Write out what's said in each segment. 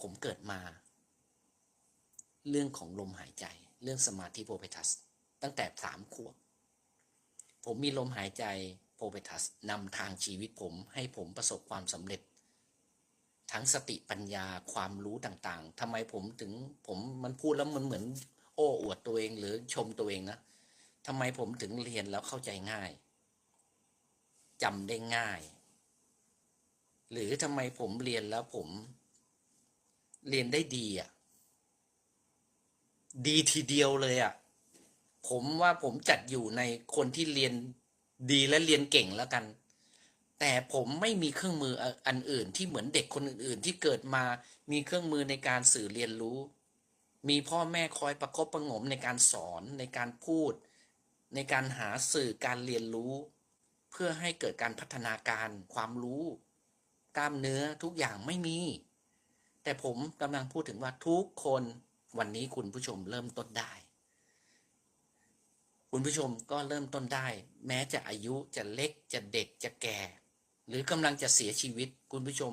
ผมเกิดมา เรื่องของลมหายใจ เรื่องสมาธิโพเพทัส ตั้งแต่สามขวบผมมีลมหายใจโพเพทัสนำทางชีวิตผมให้ผมประสบความสำเร็จ ทั้งสติปัญญาความรู้ต่างๆทำไมผมถึงผมมันพูดแล้วมันเหมือน โอ้อวดตัวเองหรือชมตัวเองนะทำไมผมถึงเรียนแล้วเข้าใจง่ายจำได้ง่าย หรือทำไมผมเรียนแล้วผม เรียนได้ดีอะ ดีทีเดียวเลยอะ ผมว่าผมจัดอยู่ในคนที่เรียนดีและเรียนเก่งแล้วกัน แต่ผมไม่มีเครื่องมืออันอื่นที่เหมือนเด็กคนอื่น ๆ ที่เกิดมามีเครื่องมือในการสื่อเรียนรู้ มีพ่อแม่คอยประคบประงมในการสอนในการพูด ในการหาสื่อการเรียนรู้ เพื่อให้เกิดการพัฒนาการความรู้ กล้ามเนื้อทุกอย่างไม่มี แต่ผมกำลังพูดถึงว่าทุกคนวันนี้คุณผู้ชมเริ่มต้นได้ คุณผู้ชมก็เริ่มต้นได้ แม้จะอายุจะเล็กจะเด็กจะแก่ หรือกำลังจะเสียชีวิต คุณผู้ชม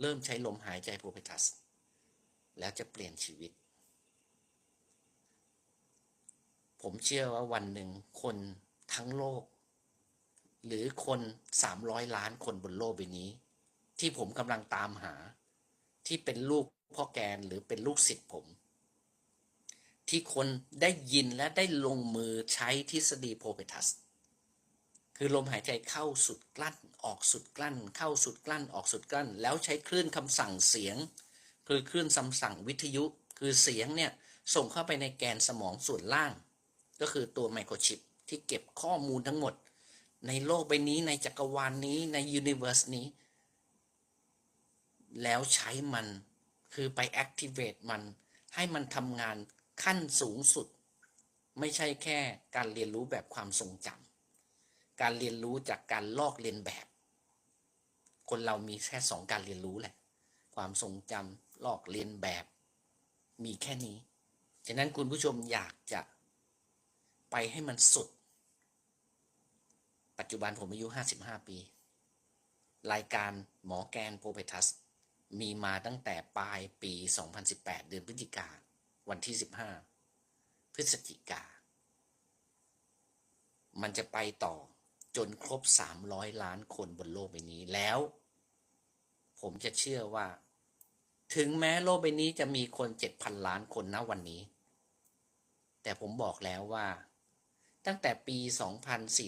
เริ่มใช้ลมหายใจโพเพทัส แล้วจะเปลี่ยนชีวิต ผมเชื่อว่าวันหนึ่งคนทั้งโลก หรือคนสามร้อยล้านคนบนโลกใบนี้ ที่ผมกำลังตามหา ที่เป็นลูกพ่อแกนหรือเป็นลูกศิษย์ผม ที่คนได้ยินและได้ลงมือใช้ทฤษฎีโพเปทัส คือลมหายใจเข้าสุดกลั้นออกสุดกลั้น เข้าสุดกลั้นออกสุดกลั้น แล้วใช้คลื่นคำสั่งเสียง คือคลื่นคำสั่งวิทยุ คือเสียงเนี่ยส่งเข้าไปในแกนสมองส่วนล่าง ก็คือตัวไมโครชิปที่เก็บข้อมูลทั้งหมด ในโลกใบนี้ในจักรวาลนนี้ในยูนิเวอร์สนี้ แล้วใช้มัน คือไป activate มัน ให้มันทำงานขั้นสูงสุด ไม่ใช่แค่การเรียนรู้แบบความทรงจำการเรียนรู้จากการลอกเรียนแบบ คนเรามีแค่สองการเรียนรู้แหละ ความทรงจำลอกเรียนแบบ มีแค่นี้ ฉะนั้นคุณผู้ชมอยากจะไปให้มันสุด ปัจจุบันผมอายุ 55 ปี รายการหมอแกนโพเปทัส มีมาตั้งแต่ปลายปี 2018 เดือนพฤศจิกา วันที่ 15 พฤศจิกา มันจะไปต่อจนครบ 300 ล้านคนบนโลกใบนี้แล้ว ผมจะเชื่อว่า ถึงแม้โลกใบนี้จะมีคน 7,000 ล้านคนณวันนี้ แต่ผมบอกแล้วว่า ตั้งแต่ปี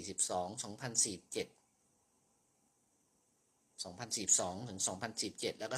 2042 2047 2042ถึง 2017 แล้วก็